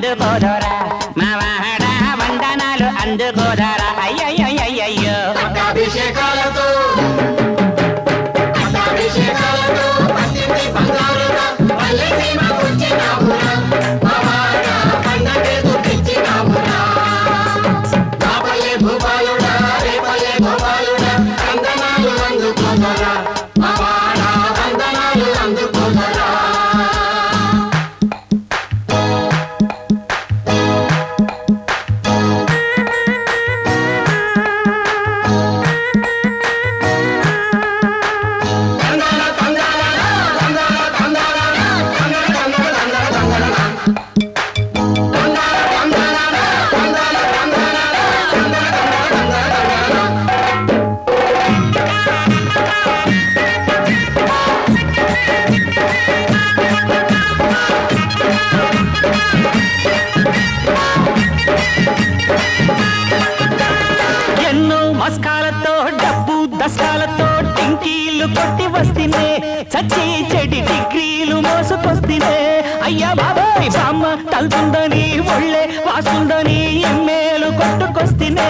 the kandu డిగ్రీలు కొట్టి వస్తేనే చచ్చి చెడి డిగ్రీలు మోసుకొస్తేనే. అయ్యా బాబాయ్ బామ్మ తలుతుందని ఒళ్ళే వాస్తుందని ఎమ్మేలు కొట్టుకొస్తేనే.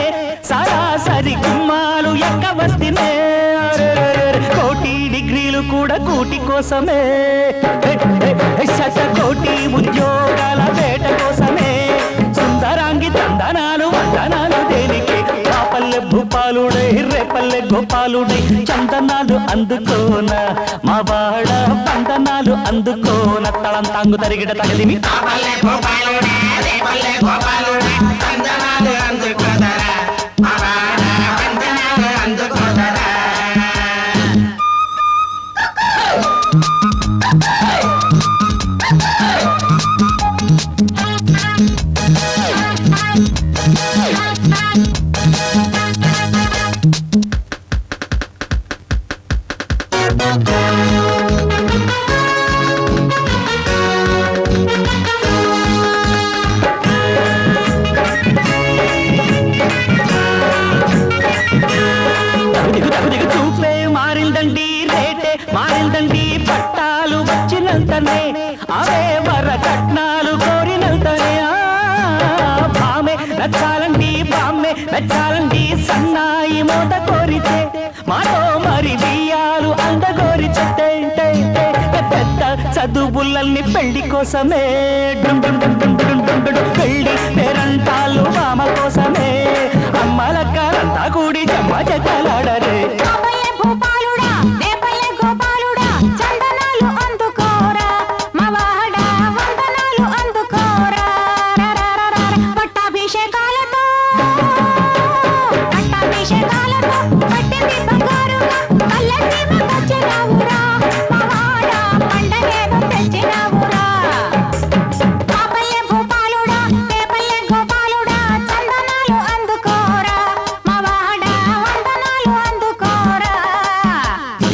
సరాసరి గుమ్మాలు ఎక్క వస్తేనే కోటి డిగ్రీలు కూడా కూటి కోసమే. శత కోటి ఉద్యోగాల వేట కోసమే. బాలుడై చందనాలు అందుకోన. మా వాళ్ళ పందనాలు అందుకోన. తలం తాంగు తరిగిట తగలిమి. గోపాలుడే. కోరినంతనే అవే వరకట్నాలు కోరినంతనే. భామె నచ్చాలండి నచ్చాలండి సన్నాయి మోత కోరితే మాతో మరి బియ్యాలు అంద పెద్ద చదువులన్నీ పెళ్ళి కోసమే. డుమ్ డుమ్ డుమ్